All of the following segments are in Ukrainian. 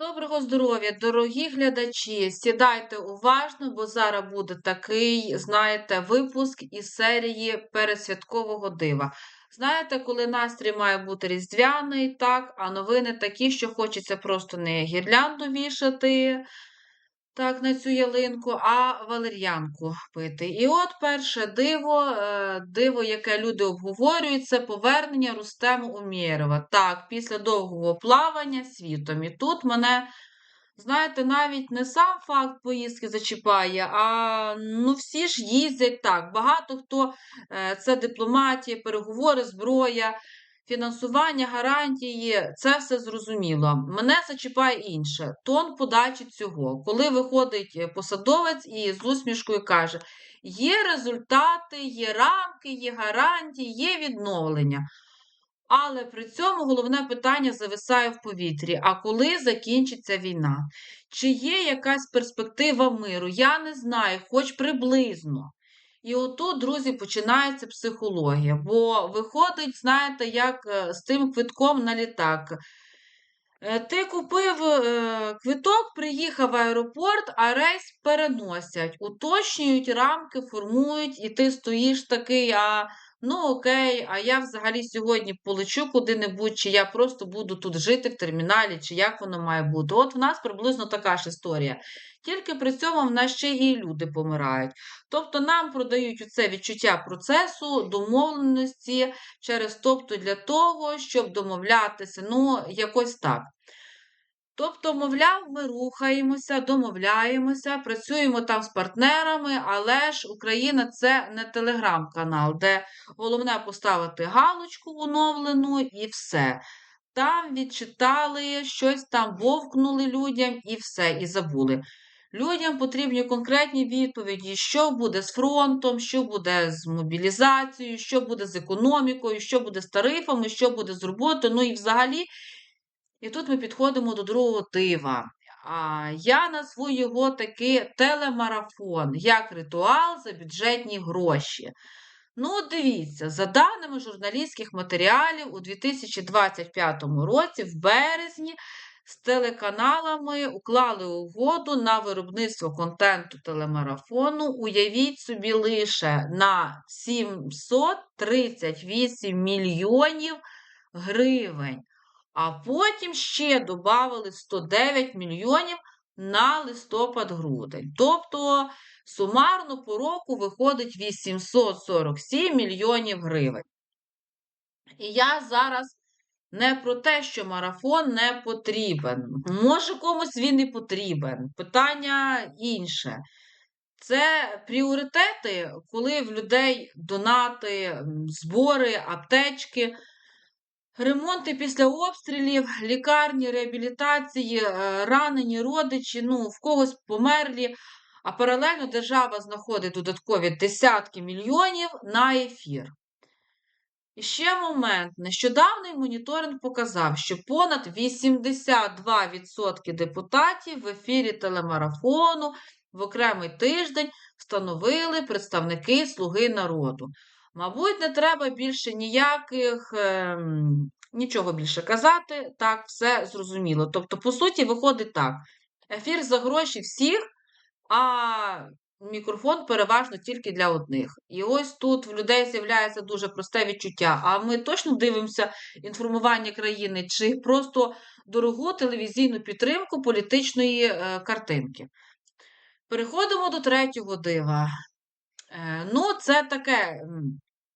Доброго здоров'я, дорогі глядачі! Сідайте уважно, бо зараз буде такий, знаєте, випуск із серії пересвяткового дива. Знаєте, коли настрій має бути різдвяний, так, а новини такі, що хочеться просто не гірлянду вішати, так, на цю ялинку, а валер'янку пити. І от перше диво, е, диво, яке люди обговорюють, це повернення Рустему Умєрова. Так, після довгого плавання світом. І тут мене, знаєте, навіть не сам факт поїздки зачіпає, а ну всі ж їздять так. Багато хто е, це дипломатія, переговори, зброя фінансування, гарантії, це все зрозуміло. Мене зачіпає інше. Тон подачі цього. Коли виходить е, посадовець і з усмішкою каже: є результати, є рамки, є гарантії, є відновлення. Але при цьому головне питання зависає в повітрі: а коли закінчиться війна? Чи є якась перспектива миру? Я не знаю, хоч приблизно. І отут, друзі, починається психологія. Бо виходить, знаєте, як е, з тим квитком на літак. Е, ти купив е, квиток, приїхав в аеропорт, а рейс переносять, уточнюють рамки, формують, і ти стоїш такий, а ну окей, а я взагалі сьогодні полечу куди-небудь, чи я просто буду тут жити в терміналі, чи як воно має бути. От в нас приблизно така ж історія. Тільки при цьому в нас ще і люди помирають. Тобто нам продають це відчуття процесу, домовленості через тобто для того, щоб домовлятися, ну, якось так. Тобто, мовляв, ми рухаємося, домовляємося, працюємо там з партнерами, але ж Україна це не телеграм-канал, де головне поставити галочку оновлену і все. Там відчитали, щось там вовкнули людям і все, і забули. Людям потрібні конкретні відповіді, що буде з фронтом, що буде з мобілізацією, що буде з економікою, що буде з тарифами, що буде з роботою. Ну і взагалі. І тут ми підходимо до другого дива. А, Я назву його таки телемарафон, як ритуал за бюджетні гроші. Ну, дивіться, за даними журналістських матеріалів, у 2025 році, в березні, з телеканалами уклали угоду на виробництво контенту телемарафону. Уявіть собі, лише на 738 мільйонів гривень. А потім ще додали 109 мільйонів на листопад-грудень. Тобто сумарно по року виходить 847 мільйонів гривень. І я зараз не про те, що марафон не потрібен. Може, комусь він і потрібен. Питання інше. Це пріоритети, коли в людей донати, збори, аптечки. Ремонти після обстрілів, лікарні, реабілітації, е, ранені родичі, ну, в когось померлі, а паралельно держава знаходить додаткові десятки мільйонів на ефір. І ще момент. Нещодавний моніторинг показав, що понад 82% депутатів в ефірі телемарафону в окремий тиждень встановили представники Слуги народу. Мабуть, не треба більше ніяких, е, нічого більше казати, так, все зрозуміло. Тобто, по суті, виходить так: ефір за гроші всіх, а мікрофон переважно тільки для одних. І ось тут в людей з'являється дуже просте відчуття. А ми точно дивимося інформування країни чи просто дорогу телевізійну підтримку політичної е, картинки. Переходимо до третього дива. Е, ну, це таке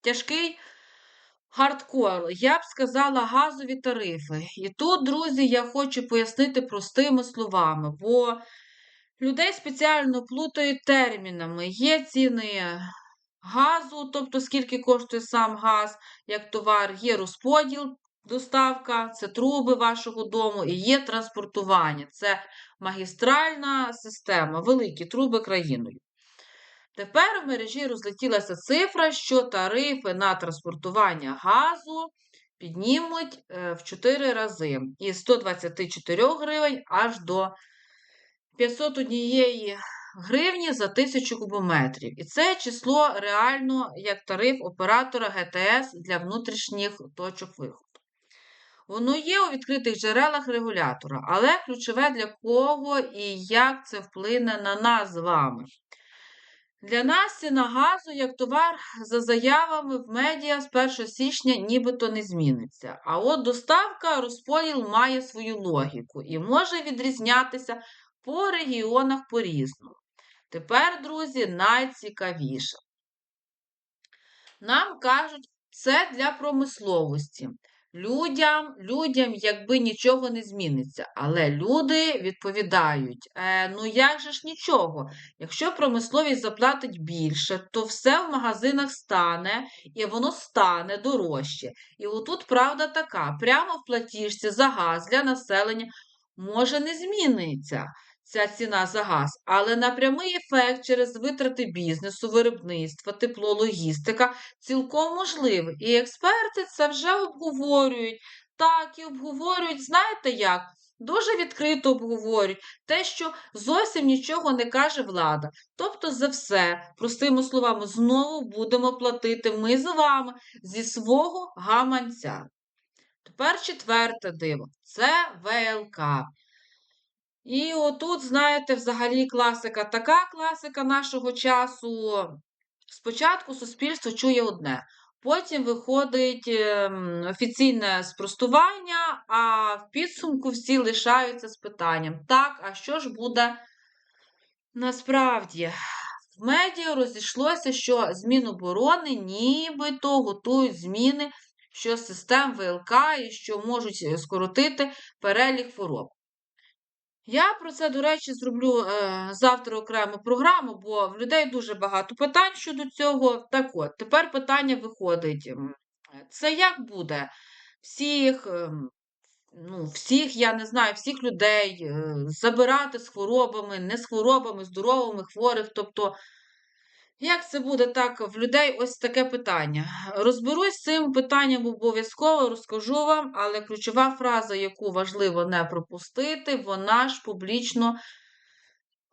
тяжкий хардкор. Я б сказала газові тарифи. І тут, друзі, я хочу пояснити простими словами, бо людей спеціально плутають термінами. Є ціни газу, тобто скільки коштує сам газ як товар, є розподіл. Доставка, це труби вашого дому і є транспортування. Це магістральна система, великі труби країною. Тепер в мережі розлетілася цифра, що тарифи на транспортування газу піднімуть е, в 4 рази із 124 гривень аж до 501 гривні за 1000 кубометрів. І це число реально як тариф оператора ГТС для внутрішніх точок виходу. Воно є у відкритих джерелах регулятора, але ключове для кого і як це вплине на нас з вами. Для нас ціна газу як товар за заявами в медіа з 1 січня нібито не зміниться. А от доставка розподіл має свою логіку і може відрізнятися по регіонах по-різному. Тепер, друзі, найцікавіше. Нам кажуть, це для промисловості. Людям, людям якби нічого не зміниться. Але люди відповідають: е, ну як же ж нічого? Якщо промисловість заплатить більше, то все в магазинах стане і воно стане дорожче. І отут правда така: прямо в платіжці за газ для населення може не зміниться ця ціна за газ, але напрямий ефект через витрати бізнесу, виробництва, тепло, логістика цілком можливий. І експерти це вже обговорюють. Так, і обговорюють, знаєте як? Дуже відкрито обговорюють те, що зовсім нічого не каже влада. Тобто за все, простими словами, знову будемо платити ми з вами зі свого гаманця. Тепер четверте диво це ВЛК. І отут, знаєте, взагалі класика, така класика нашого часу. Спочатку суспільство чує одне, потім виходить ем, офіційне спростування, а в підсумку всі лишаються з питанням: так, а що ж буде насправді? В медіа розійшлося, що з Міноборони нібито готують зміни що систем ВЛК і що можуть скоротити перелік хвороб. Я про це, до речі, зроблю е, завтра окрему програму, бо в людей дуже багато питань щодо цього. Так от, тепер питання виходить: це як буде всіх, е, ну, всіх, я не знаю, всіх людей е, забирати з хворобами, не з хворобами, здоровими, хворих. тобто як це буде так в людей ось таке питання? Розберусь з цим питанням обов'язково, розкажу вам, але ключова фраза, яку важливо не пропустити, вона ж публічно.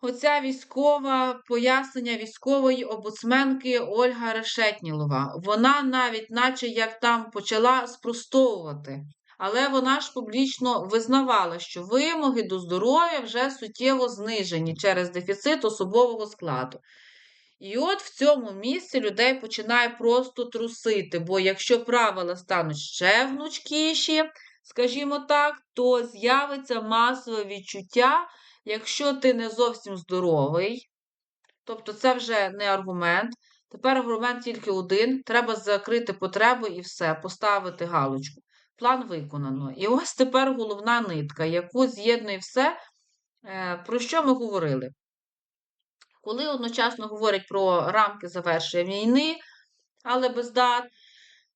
Оця військова пояснення військової обуцменки Ольга Решетнілова. Вона навіть, наче як там почала спростовувати, але вона ж публічно визнавала, що вимоги до здоров'я вже суттєво знижені через дефіцит особового складу. І от в цьому місці людей починає просто трусити, бо якщо правила стануть ще гнучкіші, скажімо так, то з'явиться масове відчуття, якщо ти не зовсім здоровий, тобто це вже не аргумент. Тепер аргумент тільки один: треба закрити потребу і все, поставити галочку. План виконано. І ось тепер головна нитка, яку з'єднує все, е, про що ми говорили коли одночасно говорять про рамки завершення війни, але без дат,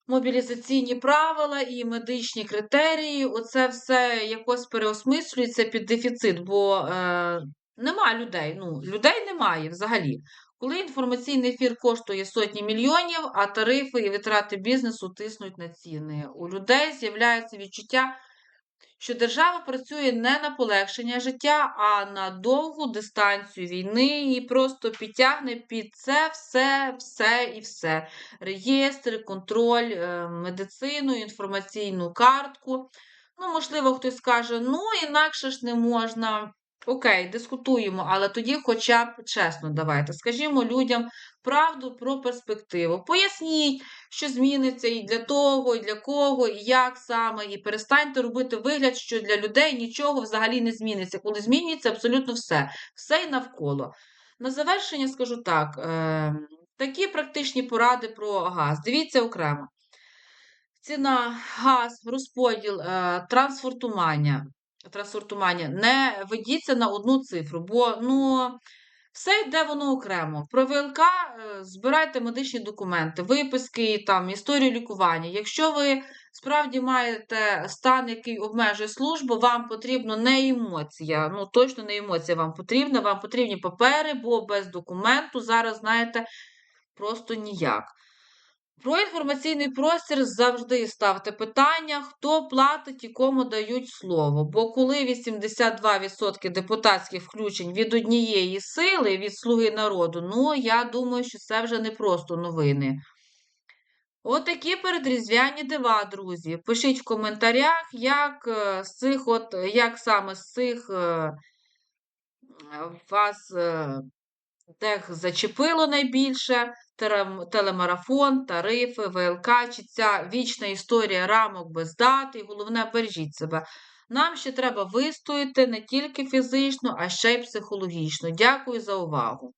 мобілізаційні правила і медичні критерії, оце все якось переосмислюється під дефіцит, бо е, нема людей. ну, Людей немає взагалі. Коли інформаційний ефір коштує сотні мільйонів, а тарифи і витрати бізнесу тиснуть на ціни. У людей з'являється відчуття що держава працює не на полегшення життя, а на довгу дистанцію війни і просто підтягне під це все, все і все. Реєстри, контроль, е, медицину, інформаційну картку. Ну, можливо, хтось скаже, ну, інакше ж не можна. Окей, дискутуємо, але тоді хоча б чесно давайте. Скажімо людям правду про перспективу. Поясніть, що зміниться і для того, і для кого, і як саме, і перестаньте робити вигляд, що для людей нічого взагалі не зміниться, коли змінюється абсолютно все, все і навколо. На завершення скажу так: е, такі практичні поради про газ. Дивіться окремо. Ціна, газ, розподіл, е, трансфортування трансортування, не ведіться на одну цифру, бо ну, все йде воно окремо. Про ВЛК е, збирайте медичні документи, виписки, там, історію лікування. Якщо ви справді маєте стан, який обмежує службу, вам потрібно не емоція. Ну, точно не емоція вам потрібна, вам потрібні папери, бо без документу зараз, знаєте, просто ніяк. Про інформаційний простір завжди ставте питання, хто платить і кому дають слово. Бо коли 82% депутатських включень від однієї сили, від слуги народу, ну я думаю, що це вже не просто новини. Отакі передріздвяні дива, друзі. Пишіть в коментарях, як е, з цих от, як саме з цих е, е, вас тех зачепило найбільше. Телемарафон, тарифи, ВЛК, чи ця вічна історія рамок без дат, і головне, бережіть себе. Нам ще треба вистояти не тільки фізично, а ще й психологічно. Дякую за увагу.